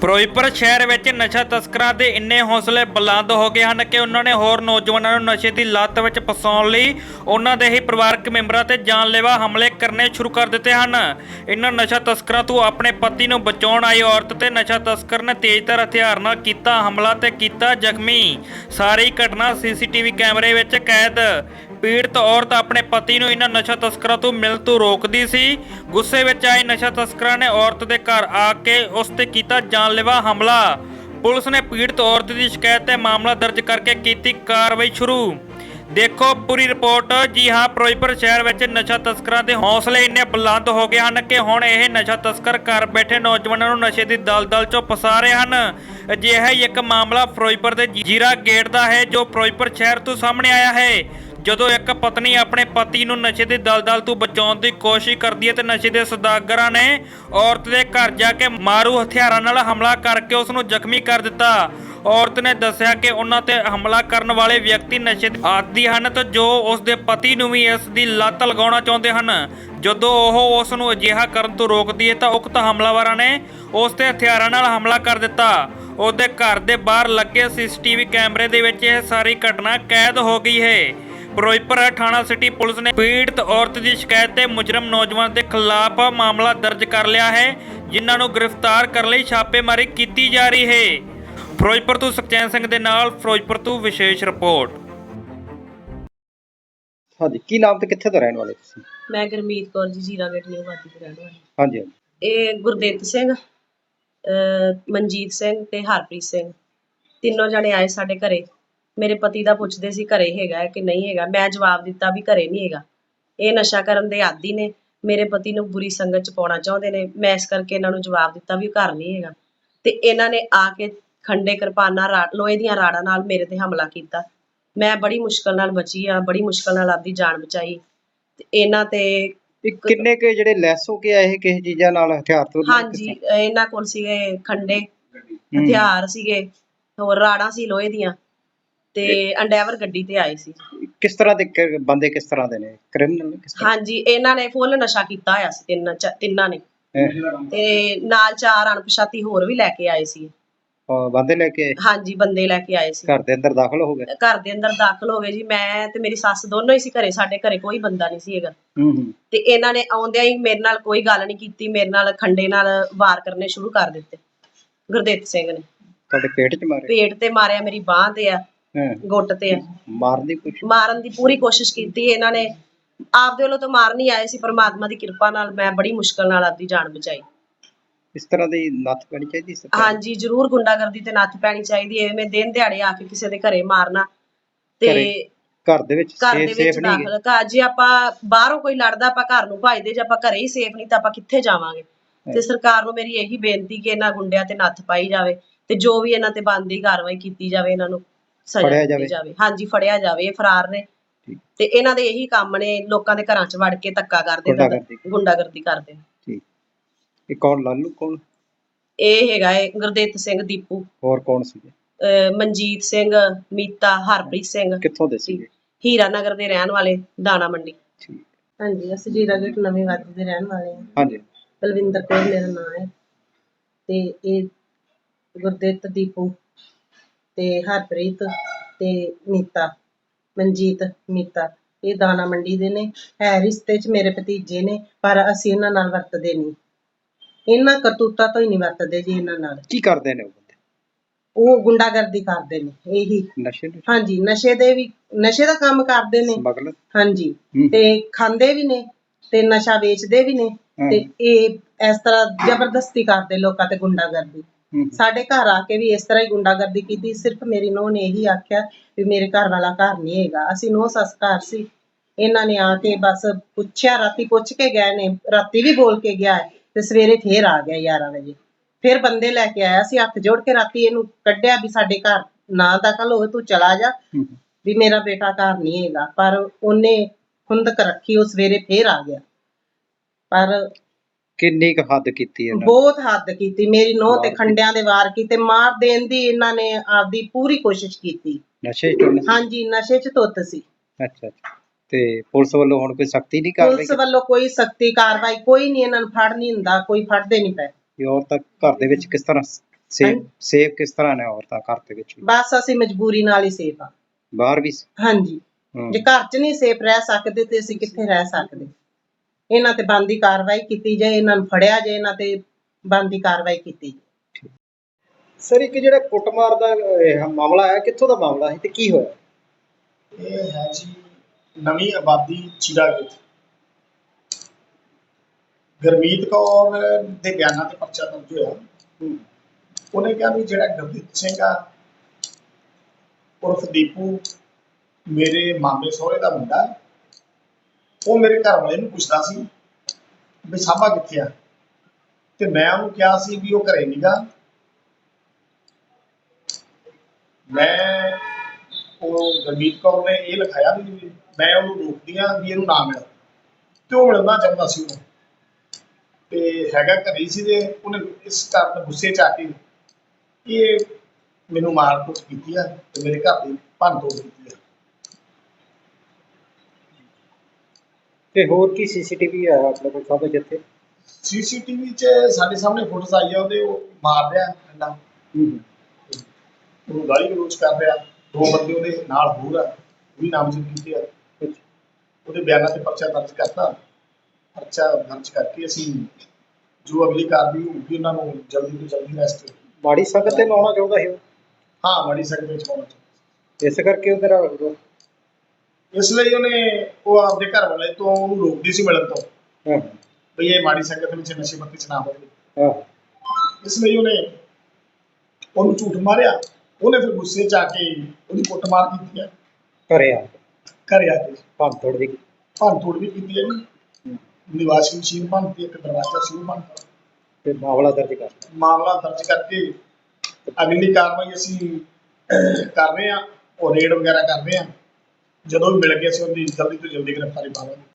ਫਿਰੋਜ਼ਪੁਰ ਸ਼ਹਿਰ ਵਿੱਚ ਨਸ਼ਾ ਤਸਕਰਾਂ ਦੇ ਇੰਨੇ ਹੌਸਲੇ ਬੁਲੰਦ ਹੋ ਗਏ ਹਨ ਕਿ ਉਹਨਾਂ ਨੇ ਹੋਰ ਨੌਜਵਾਨਾਂ ਨੂੰ ਨਸ਼ੇ ਦੀ ਲੱਤ ਵਿੱਚ ਫਸਾਉਣ ਲਈ ਉਹਨਾਂ ਦੇ ਹੀ ਪਰਿਵਾਰਕ ਮੈਂਬਰਾਂ ਤੇ ਜਾਨਲੇਵਾ ਹਮਲੇ ਕਰਨੇ ਸ਼ੁਰੂ ਕਰ ਦਿੱਤੇ ਹਨ। ਇਹਨਾਂ ਨਸ਼ਾ ਤਸਕਰਾਂ ਤੋਂ ਆਪਣੇ ਪਤੀ ਨੂੰ ਬਚਾਉਣ ਆਈ ਔਰਤ ਤੇ ਨਸ਼ਾ ਤਸਕਰ ਨੇ ਤੇਜ਼ਧਾਰ ਹਥਿਆਰ ਨਾਲ ਕੀਤਾ ਹਮਲਾ ਤੇ ਕੀਤਾ ਜ਼ਖਮੀ। ਸਾਰੀ ਘਟਨਾ ਸੀਸੀਟੀਵੀ ਕੈਮਰੇ ਵਿੱਚ ਕੈਦ। ਪੀੜਤ ਔਰਤ ਆਪਣੇ ਪਤੀ ਨੂੰ ਇਹਨਾਂ ਨਸ਼ਾ ਤਸਕਰਾਂ ਤੋਂ ਮਿਲਣ ਤੋਂ ਰੋਕਦੀ ਸੀ। ਗੁੱਸੇ ਵਿੱਚ ਆਏ ਨਸ਼ਾ ਤਸਕਰਾਂ ਨੇ ਔਰਤ ਦੇ ਘਰ ਆ ਕੇ ਉਸ ਤੇ ਕੀਤਾ ਜਾਨਲੇਵਾ ਹਮਲਾ। ਪੁਲਿਸ ਨੇ ਪੀੜਤ ਔਰਤ ਦੀ ਸ਼ਿਕਾਇਤ ਤੇ ਮਾਮਲਾ ਦਰਜ ਕਰਕੇ ਕੀਤੀ ਕਾਰਵਾਈ ਸ਼ੁਰੂ। ਦੇਖੋ ਪੂਰੀ ਰਿਪੋਰਟ। ਜੀ ਹਾਂ, ਫਿਰੋਜ਼ਪੁਰ ਸ਼ਹਿਰ ਵਿੱਚ ਨਸ਼ਾ ਤਸਕਰਾਂ ਦੇ ਹੌਸਲੇ ਇੰਨੇ ਬੁਲੰਦ ਹੋ ਗਏ ਹਨ ਕਿ ਹੁਣ ਇਹ ਨਸ਼ਾ ਤਸਕਰ ਘਰ ਬੈਠੇ ਨੌਜਵਾਨਾਂ ਨੂੰ ਨਸ਼ੇ ਦੀ ਦਲਦਲ ਚੋਂ ਫਸਾ ਰਹੇ ਹਨ। ਅਜਿਹਾ ਹੀ ਇੱਕ ਮਾਮਲਾ ਫਿਰੋਜ਼ਪੁਰ ਦੇ ਜੀਰਾ ਗੇਟ ਦਾ ਹੈ, ਜੋ ਫਿਰੋਜ਼ਪੁਰ ਸ਼ਹਿਰ ਤੋਂ ਸਾਹਮਣੇ ਆਇਆ ਹੈ। ਜਦੋਂ ਇੱਕ ਪਤਨੀ ਆਪਣੇ ਪਤੀ ਨੂੰ ਨਸ਼ੇ ਦੀ ਦਲਦਲ ਤੋਂ ਬਚਾਉਣ ਦੀ ਕੋਸ਼ਿਸ਼ ਕਰਦੀ ਹੈ ਤੇ ਨਸ਼ੇ ਦੇ ਸੌਦਾਗਰਾਂ ਨੇ ਔਰਤ ਦੇ ਘਰ ਜਾ ਕੇ ਮਾਰੂ ਹਥਿਆਰਾਂ ਨਾਲ ਹਮਲਾ ਕਰਕੇ ਉਸ ਨੂੰ ਜ਼ਖਮੀ ਕਰ ਦਿੱਤਾ। ਔਰਤ ਨੇ ਦੱਸਿਆ ਕਿ ਉਹਨਾਂ ਤੇ ਹਮਲਾ ਕਰਨ ਵਾਲੇ ਵਿਅਕਤੀ ਨਸ਼ੇ ਦੇ ਆਦੀ ਹਨ ਤੇ ਜੋ ਉਸ ਦੇ ਪਤੀ ਨੂੰ ਵੀ ਇਸ ਦੀ ਲੱਤ ਲਗਾਉਣਾ ਚਾਹੁੰਦੇ ਹਨ। ਜਦੋਂ ਉਹ ਉਸ ਨੂੰ ਅਜਿਹਾ ਕਰਨ ਤੋਂ ਰੋਕਦੀ ਹੈ ਤਾਂ ਉਕਤ ਹਮਲਾਵਰਾਂ ਨੇ ਉਸ ਤੇ ਹਥਿਆਰਾਂ ਨਾਲ ਹਮਲਾ ਕਰ ਦਿੱਤਾ। ਉਹਦੇ ਘਰ ਦੇ ਬਾਹਰ ਲੱਗੇ ਸੀਸੀਟੀਵੀ ਕੈਮਰੇ ਦੇ ਵਿੱਚ ਇਹ ਸਾਰੀ ਘਟਨਾ ਕੈਦ ਹੋ ਗਈ ਹੈ। ਫਿਰੋਜ਼ਪੁਰ ਥਾਣਾ ਸਿਟੀ ਪੁਲਿਸ ਨੇ ਪੀੜਤ ਔਰਤ ਦੀ ਸ਼ਿਕਾਇਤ ਤੇ ਮੁਜਰਮ ਨੌਜਵਾਨ ਦੇ ਖਿਲਾਫ ਮਾਮਲਾ ਦਰਜ ਕਰ ਲਿਆ ਹੈ ਜਿਨ੍ਹਾਂ ਨੂੰ ਗ੍ਰਿਫਤਾਰ ਕਰਨ ਲਈ ਛਾਪੇਮਾਰੀ ਕੀਤੀ ਜਾ ਰਹੀ ਹੈ। ਫਿਰੋਜ਼ਪੁਰ ਤੋਂ ਸੁਖਚੈਨ ਸਿੰਘ ਦੇ ਨਾਲ ਫਿਰੋਜ਼ਪੁਰ ਤੋਂ ਵਿਸ਼ੇਸ਼ ਰਿਪੋਰਟ। ਹਾਂਜੀ ਕੀ ਨਾਮ ਤੇ ਕਿੱਥੇ ਤੋਂ ਰਹਿਣ ਵਾਲੇ ਤੁਸੀਂ? ਮੈਂ ਗੁਰਮੀਤ ਕੌਰ ਜੀ ਜੀਰਾ ਗੇਟ ਨਿਊ ਵਾਦੀ ਤੋਂ ਰਹਿਣ ਵਾਲੀ ਹਾਂਜੀ ਹਾਂਜੀ। ਇਹ ਗੁਰਦੇਵ ਸਿੰਘ ਅਹ ਮਨਜੀਤ ਸਿੰਘ ਤੇ ਹਰਪ੍ਰੀਤ ਸਿੰਘ। ਤਿੰਨੋਂ ਜਣੇ ਆਏ ਸਾਡੇ ਘਰੇ। ਮੇਰੇ ਪਤੀ ਦਾ ਪੁੱਛਦੇ ਸੀ ਘਰੇ ਹੈਗਾ ਕਿ ਨਹੀਂ ਹੈਗਾ ਮੈਂ ਜਵਾਬ ਦਿੱਤਾ ਵੀ ਘਰੇ ਨਹੀਂ ਹੈਗਾ। ਇਹ ਨਸ਼ਾ ਕਰਨ ਦੇ ਆਦੀ ਨੇ ਮੇਰੇ ਪਤੀ ਨੂੰ ਬੁਰੀ ਸੰਗਤ ਚ ਪਾਉਣਾ ਚਾਹੁੰਦੇ ਨੇ ਮੈਂ ਇਸ ਕਰਕੇ ਇਹਨਾਂ ਨੂੰ ਜਵਾਬ ਦਿੱਤਾ ਵੀ ਘਰ ਨਹੀਂ ਹੈਗਾ। ਤੇ ਇਹਨਾਂ ਨੇ ਆ ਕੇ ਖੰਡੇ ਕਿਰਪਾਨਾਂ ਲੋਹੇ ਦੀਆਂ ਰਾੜਾਂ ਨਾਲ ਮੇਰੇ ਤੇ ਹਮਲਾ ਕੀਤਾ। ਮੈਂ ਬੜੀ ਮੁਸ਼ਕਲ ਨਾਲ ਬਚੀ ਆ ਬੜੀ ਮੁਸ਼ਕਲ ਨਾਲ ਆਪਦੀ ਜਾਨ ਬਚਾਈ। ਤੇ ਇਹਨਾਂ ਤੇ ਕਿੰਨੇ ਕੁ ਜਿਹੜੇ ਲੈਸ ਹੋ ਕੇ ਆਏ ਇਹ ਕਿਸੇ ਚੀਜ਼ਾਂ ਨਾਲ ਹਥਿਆਰ ਤੋਂ ਹਾਂਜੀ ਇਹਨਾਂ ਕੋਲ ਸੀਗੇ ਖੰਡੇ ਹਥਿਆਰ ਸੀਗੇ ਹੋਰ ਰਾੜਾਂ ਸੀ ਲੋਹੇ ਦੀਆਂ। ਤੇ ਅੰਡੈਵਰ ਗੱਡੀ ਤੇ ਆਏ ਸੀ। ਕਿਸ ਤਰ੍ਹਾਂ ਦੇ ਕ- ਬੰਦੇ ਕਿਸ ਤਰ੍ਹਾਂ ਦੇ ਨੇ? ਕ੍ਰਿਮੀਨਲ ਕਿਸ ਤਰ੍ਹਾਂ? ਹਾਂਜੀ ਇਹਨਾਂ ਨੇ ਫੁੱਲ ਨਸ਼ਾ ਕੀਤਾ ਹੋਇਆ ਸੀ ਤਿੰਨ ਚ- ਤਿੰਨਾਂ ਨੇ। ਅਹ, ਤੇ ਨਾਲ ਚਾਰ ਅਣਪਛਾਤੀ ਹੋਰ ਵੀ ਲੈ ਕੇ ਆਏ ਸੀ। ਅਹ, ਬੰਦੇ ਲੈ ਕੇ ਹਾਂਜੀ ਬੰਦੇ ਲੈ ਕੇ ਆਏ ਸੀ। ਘਰ ਦੇ ਅੰਦਰ ਦਾਖਲ ਹੋ ਗਏ? ਘਰ ਦੇ ਅੰਦਰ ਦਾਖਲ ਹੋ ਗਏ ਜੀ। ਮੈਂ ਤੇ ਮੇਰੀ ਸੱਸ ਦੋਨੋਂ ਹੀ ਸੀ ਘਰੇ ਸਾਡੇ ਘਰੇ ਕੋਈ ਬੰਦਾ ਨਹੀਂ ਸੀ ਹੈਗਾ। ਹੂੰ ਹੂੰ। ਤੇ ਇਹਨਾਂ ਨੇ ਆਉਂਦਿਆਂ ਹੀ ਮੇਰੇ ਨਾਲ ਕੋਈ ਗੱਲ ਨਹੀਂ ਕੀਤੀ ਮੇਰੇ ਨਾਲ ਖੰਡੇ ਨਾਲ ਵਾਰ ਕਰਨੇ ਸ਼ੁਰੂ ਕਰ ਦਿੱਤੇ। ਗੁਰਦੇਵ ਸਿੰਘ ਨੇ। ਤੁਹਾਡੇ ਪੇਟ 'ਚ ਮਾਰੇ ਪੇਟ ਤੇ ਮਾਰਿਆ ਮੇਰੀ ਬਾਹ ਤੇ ਆ। ਗੁੱਟ ਤੇ ਮਾਰਨ ਦੀ ਕੋਸ਼ਿਸ਼ ਮਾਰਨ ਦੀ ਪੂਰੀ ਕੋਸ਼ਿਸ਼ ਕੀਤੀ ਇਹਨਾਂ ਨੇ। ਆਪਦੇ ਵੱਲੋਂ ਤਾਂ ਮਾਰ ਨਹੀਂ ਆਏ ਸੀ ਪਰਮਾਤਮਾ ਦੀ ਕਿਰਪਾ ਨਾਲ ਮੈਂ ਬੜੀ ਮੁਸ਼ਕਲ ਨਾਲ ਆਪਦੀ ਜਾਨ ਬਚਾਈ। ਇਸ ਤਰ੍ਹਾਂ ਦੀ ਨੱਥ ਪੈਣੀ ਚਾਹੀਦੀ ਸਰਕਾਰ? ਹਾਂਜੀ ਜ਼ਰੂਰ ਗੁੰਡਾਗਰਦੀ ਤੇ ਨੱਥ ਪੈਣੀ ਚਾਹੀਦੀ ਐਵੇਂ ਦਿਨ ਦਿਹਾੜੇ ਆ ਕੇ ਕਿਸੇ ਦੇ ਘਰੇ ਮਾਰਨਾ। ਤੇ ਘਰੇ ਦੇ ਵਿੱਚ ਘਰ ਦੇ ਸੇਫ ਵਿੱਚ ਦਾਖਲ। ਘਰ ਜੇ ਆਪਾਂ ਬਾਹਰੋਂ ਕੋਈ ਲੜਦਾ ਆਪਾਂ ਘਰ ਨੂੰ ਭਜਦੇ ਜੇ ਆਪਾਂ ਘਰੇ ਹੀ ਸੇਫ ਨਹੀਂ ਤਾਂ ਆਪਾਂ ਕਿੱਥੇ ਜਾਵਾਂਗੇ? ਤੇ ਸਰਕਾਰ ਨੂੰ ਮੇਰੀ ਇਹੀ ਬੇਨਤੀ ਕਿ ਇਹਨਾਂ ਗੁੰਡਿਆਂ ਤੇ ਨੱਥ ਪਾਈ ਜਾਵੇ ਤੇ ਜੋ ਵੀ ਇਹਨਾਂ ਤੇ ਬਣਦੀ ਕਾਰਵਾਈ ਕੀਤੀ ਜਾਵੇ ਇਹਨਾਂ ਨੂੰ। ਸਜ਼ਾ ਫੜਿਆ ਦਿੱਤੀ ਜਾਵੇ। ਹਾਂਜੀ ਫੜਿਆ ਜਾਵੇ ਇਹ ਫਰਾਰ ਨੇ। ਤੇ ਇਹਨਾਂ ਦੇ ਇਹੀ ਕੰਮ ਨੇ ਲੋਕਾਂ ਦੇ ਘਰਾਂ 'ਚ ਵੜ ਕੇ ਧੱਕਾ ਕਰਦੇ ਨੇ। ਗੁੰਡਾਗਰਦੀ। ਕਰਦੇ ਨੇ। ਠੀਕ। ਇਹ ਕੌਣ ਲਾਲੂ ਕੌਣ? ਇਹ ਹੈਗਾ ਏ ਗੁਰਦੇਵ ਸਿੰਘ ਦੀਪੂ। ਹੋਰ ਕੌਣ ਸੀਗੇ ਮਨਜੀਤ ਸਿੰਘ ਮੀਤਾ ਹਰਪ੍ਰੀਤ ਸਿੰਘ। ਕਿੱਥੋਂ ਦੇ ਸੀਗੇ? ਹੀਰਾ ਨਗਰ ਦੇ ਰਹਿਣ ਵਾਲੇ ਦਾਣਾ ਮੰਡੀ। ਠੀਕ। ਹਾਂਜੀ ਅਸੀਂ ਜੀਰਾ ਗੇਟ ਨਵੀਂ ਵਾਦੀ ਦੇ ਰਹਿਣ ਵਾਲੇ ਹਾਂ। ਹਾਂਜੀ। ਬਲਵਿੰਦਰ ਕੌਰ ਮੇਰਾ ਨਾਮ ਹੈ। ਤੇ ਇਹ ਗੁਰਦਿੱਤ ਦੀਪੂ। ਤੇ ਹਰਪ੍ਰੀਤ ਤੇ ਮੀਤਾ ਮਨਜੀਤ ਮੀਤਾ। ਇਹ ਦਾਣਾ ਮੰਡੀ ਦੇ ਨੇ ਹੈ ਰਿਸ਼ਤੇ 'ਚ ਮੇਰੇ ਭਤੀਜੇ ਨੇ ਪਰ ਅਸੀਂ ਇਹਨਾਂ ਨਾਲ ਵਰਤਦੇ ਨਹੀਂ। ਇਹਨਾਂ ਕਰਤੂਤਾਂ ਤੋਂ ਹੀ ਨਹੀਂ ਵਰਤਦੇ ਜੀ ਇਹਨਾਂ ਨਾਲ। ਕੀ ਕਰਦੇ ਨੇ ਉਹ ਬੰਦੇ? ਉਹ ਗੁੰਡਾਗਰਦੀ ਕਰਦੇ ਨੇ ਇਹੀ। ਨਸ਼ੇ ਨੂੰ ਹਾਂਜੀ ਨਸ਼ੇ ਦੇ ਵੀ ਨਸ਼ੇ ਦਾ ਕੰਮ ਕਰਦੇ ਨੇ। ਸਮਗਲਰ? ਹਾਂਜੀ ਹੂੰ। ਤੇ ਖਾਂਦੇ ਵੀ ਨੇ ਤੇ ਨਸ਼ਾ ਵੇਚਦੇ ਵੀ ਨੇ। ਤੇ ਇਹ ਇਸ ਤਰ੍ਹਾਂ ਜ਼ਬਰਦਸਤੀ ਕਰਦੇ ਲੋਕਾਂ ਤੇ ਗੁੰਡਾਗਰਦੀ। ਸਾਡੇ ਘਰ ਆ ਕੇ ਵੀ ਇਸ ਤਰ੍ਹਾਂ ਹੀ ਗੁੰਡਾਗਰਦੀ ਕੀਤੀ। ਸਿਰਫ ਮੇਰੀ ਨੂੰਹ ਨੇ ਇਹੀ ਆਖਿਆ ਵੀ ਮੇਰੇ ਘਰ ਵਾਲਾ ਘਰ ਨਹੀਂ ਹੈਗਾ। ਅਸੀਂ ਨੂੰਹ ਸੱਸ ਘਰ ਸੀ। ਇਹਨਾਂ ਨੇ ਆ ਕੇ ਬਸ ਪੁੱਛਿਆ ਰਾਤੀ ਪੁੱਛ ਕੇ ਗਏ ਨੇ। ਰਾਤੀ ਵੀ ਬੋਲ ਕੇ ਗਿਆ ਹੈ ਤੇ ਸਵੇਰੇ ਫੇਰ ਆ ਗਿਆ 11 ਵਜੇ। ਫਿਰ ਬੰਦੇ ਲੈ ਕੇ ਆਇਆ। ਸੀ ਹੱਥ ਜੋੜ ਕੇ ਰਾਤੀ ਇਹਨੂੰ ਕੱਢਿਆ ਵੀ ਸਾਡੇ ਘਰ ਨਾ ਦਖਲ ਹੋਵੇ ਤੂੰ ਚਲਾ ਜਾ। ਵੀ ਮੇਰਾ ਬੇਟਾ ਘਰ ਨਹੀਂ ਹੈਗਾ। ਪਰ ਉਹਨੇ ਖੁੰਦਕ ਰੱਖੀ ਉਹ ਸਵੇਰੇ ਫੇਰ ਆ ਗਿਆ। ਪਰ ਕਿੰਨੀ ਕੁ ਹੱਦ ਕੀਤੀ ਇਹਨਾਂ ਨੇ? ਬਹੁਤ ਹੱਦ ਕੀਤੀ ਮੇਰੀ ਨੋਹ ਤੇ ਖੰਡਿਆਂ ਦੇ ਵਾਰ ਕੀਤੇ ਮਾਰ ਦੇਣ ਦੀ ਇਹਨਾਂ ਨੇ ਆਪਦੀ ਪੂਰੀ ਕੋਸ਼ਿਸ਼ ਕੀਤੀ। ਨਸ਼ੇ 'ਚ ਟੁੰਨ ਹਾਂਜੀ ਨਸ਼ੇ 'ਚ ਧੁੱਤ ਸੀ। ਅੱਛਾ ਅੱਛਾ। ਤੇ ਪੁਲਿਸ ਵੱਲੋਂ ਹੁਣ ਕੋਈ ਸਖਤੀ ਨਹੀਂ ਕਰ ਰਹੀ ਪੁਲਿਸ ਵੱਲੋਂ ਕੋਈ ਸਖਤੀ ਕਾਰਵਾਈ ਕੋਈ ਨਹੀਂ ਇਹਨਾਂ ਨੂੰ ਫੜ ਨਹੀਂ ਹੁੰਦਾ ਕੋਈ ਫੜਦੇ ਨਹੀਂ ਪਏ। ਕਿ ਔਰਤਾਂ ਘਰ ਦੇ ਵਿੱਚ ਕਿਸ ਤਰ੍ਹਾਂ ਸੇਫ ਹਾਂਜੀ। ਸੇਫ ਕਿਸ ਤਰ੍ਹਾਂ ਨੇ ਔਰਤਾਂ ਘਰ ਦੇ ਵਿੱਚ? ਵੀ? ਬਸ ਅਸੀਂ ਮਜਬੂਰੀ ਨਾਲ ਹੀ ਸੇਫ ਆ। ਬਾਹਰ ਵੀ ਹਾਂਜੀ। ਹਮ, ਜੇ ਘਰ 'ਚ ਨਹੀਂ ਸੇਫ ਰਹਿ ਸਕਦੇ ਤੇ ਅਸੀਂ ਕਿੱਥੇ ਰਹਿ ਸਕਦੇ? ਇਹਨਾਂ ਤੇ ਬੰਦੀ ਕਾਰਵਾਈ ਕੀਤੀ ਜਾਏ ਇਹਨਾਂ ਨੂੰ ਫੜਿਆ ਜਾਏ ਇਹਨਾਂ ਤੇ ਬੰਦੀ ਕਾਰਵਾਈ ਕੀਤੀ ਜਾਏ। ਸਰ ਇੱਕ ਜਿਹੜਾ ਕੁੱਟਮਾਰ ਦਾ ਇਹ ਮਾਮਲਾ ਹੈ ਕਿੱਥੋਂ ਦਾ ਮਾਮਲਾ ਹੈ ਤੇ ਕੀ ਹੋਇਆ? ਇਹ ਹੈ ਜੀ ਨਵੀਂ ਆਬਾਦੀ ਚਿਰਾਗੇਟ ਗਰਮੀਤ ਕੌਰ ਦੇ ਬਿਆਨਾਂ ਤੇ ਪਰਚਾ ਦਰਜ ਹੋਇਆ। ਉਹਨੇ ਕਿਹਾ ਵੀ ਜਿਹੜਾ ਗੁਰਦੀਪ ਸਿੰਘ ਆ ਉਰਫ ਦੀਪੂ ਮੇਰੇ ਮਾਮੇ ਸਹੁਰੇ ਦਾ ਮੁੰਡਾ ਉਹ ਮੇਰੇ ਘਰ ਵਾਲੇ ਨੂੰ ਪੁੱਛਦਾ ਸੀ ਵੀ ਸਾਬਾ ਕਿੱਥੇ ਆ? ਤੇ ਮੈਂ ਉਹਨੂੰ ਕਿਹਾ ਸੀ ਵੀ ਉਹ ਘਰੇ ਨੀਗਾ। ਮੈਂ ਉਹ ਗੁਰਮੀਤ ਕੌਰ ਨੇ ਇਹ ਲਿਖਾਇਆ ਵੀ ਮੈਂ ਉਹਨੂੰ ਰੋਕਦੀ ਆ ਵੀ ਇਹਨੂੰ ਨਾ ਮਿਲ ਤੇ ਉਹ ਮਿਲਣਾ ਚਾਹੁੰਦਾ ਸੀ ਉਹ। ਤੇ ਹੈਗਾ ਘਰੇ ਸੀ ਤੇ ਉਹਨੇ ਇਸ ਕਾਰਨ ਗੁੱਸੇ ਚ ਆ ਕੇ ਇਹ ਮੈਨੂੰ ਮਾਰ ਕੁੱਟ ਕੀਤੀ ਆ ਤੇ ਮੇਰੇ ਘਰ ਦੀ ਭੰਨ ਤੋੜ ਕੀਤੀ ਆ। ਤੇ ਹੋਰ ਕੀ ਸੀਸੀਟੀਵੀ ਹੈ ਆਪਣੇ ਕੋਲ ਸਭ ਜਿੱਥੇ? ਸੀਸੀਟੀਵੀ 'ਚ ਸਾਡੇ ਸਾਹਮਣੇ ਫੋਟੋਸ ਆਈ ਆ ਉਹਦੇ ਉਹ ਮਾਰ ਰਿਹਾ ਹਮ, ਉਹਨੂੰ ਗਾਲੀ ਗਲੋਚ ਕਰ ਰਿਹਾ। ਦੋ ਬੰਦੇ ਉਹਦੇ ਨਾਲ ਹੋਰ ਆ ਉਹ ਵੀ ਨਾਮਜ਼ਦ ਕੀਤੇ ਆ। ਉਹਦੇ ਬਿਆਨਾਂ ਤੇ ਪਰਚਾ ਦਰਜ ਕਰਤਾ। ਪਰਚਾ ਦਰਜ ਕਰਕੇ ਅਸੀਂ ਜੋ ਅਗਲੀ ਕਾਰਵਾਈ ਹੋਊਗੀ ਉਹਨਾਂ ਨੂੰ ਜਲਦੀ ਤੋਂ ਜਲਦੀ ਅਰੈਸਟ ਮਾੜੀ ਸੰਗਤ ਤੇ ਲਾਉਣਾ ਚਾਹੁੰਦਾ ਉਹ। ਹਾਂ ਬੜੀ ਸਕਦੇ ਵਿੱਚ ਪਾਉਣਾ ਚਾਹੀਦਾ ਇਸ ਕਰਕੇ ਉਹ ਤੇਰਾ ਵਿਰੋਧ- ਇਸ ਲਈ ਉਹਨੇ ਉਹ ਆਪਦੇ ਘਰ ਵਾਲੇ ਤੋਂ ਉਹਨੂੰ ਰੋਕਦੀ ਸੀ ਮਿਲਣ ਤੋਂ। ਹਾਂ। ਵੀ ਇਹ ਮਾੜੀ ਸੰਗਤ ਵਿੱਚ ਨਸ਼ੇ ਪੱਤੇ ਚ ਨਾ ਹੋਵੇ ਹਾਂ। ਇਸ ਲਈ ਉਹਨੇ ਉਹਨੂੰ ਝੂਠ ਮਾਰਿਆ। ਉਹਨੇ ਫਿਰ ਗੁੱਸੇ ਚ ਆ ਕੇ ਉਹਦੀ ਕੁੱਟਮਾਰ ਕੀਤੀ ਹੈ। ਘਰੇ ਆ ਘਰੇ ਆ ਕੇ। ਭੰਨ ਤੋੜ ਵੀ। ਭੰਨ ਤੋੜ ਵੀ ਕੀਤੀ ਹੈ ਜੀ। ਨਿਵਾਸ ਮਸ਼ੀਨ ਭੰਨਤੀ ਇੱਕ ਦਰਵਾਜ਼ਾ ਸੀ ਉਹ ਭੰਨਤਾ ਤੇ ਮਾਮਲਾ ਦਰਜ ਕਰ ਮਾਮਲਾ ਦਰਜ ਕਰਕੇ ਅਗਲੀ ਕਾਰਵਾਈ ਅਸੀਂ ਕਰ ਰਹੇ ਹਾਂ। ਉਹ ਰੇਡ ਵਗੈਰਾ ਕਰ ਰਹੇ ਹਾਂ। ਜਦੋਂ ਵੀ ਮਿਲ ਗਿਆ ਸੀ ਉਹਦੀ ਜਲਦੀ ਤੋਂ ਜਲਦੀ ਗ੍ਰਿਫਤਾਰੀ ਪਾਵਾਂਗੇ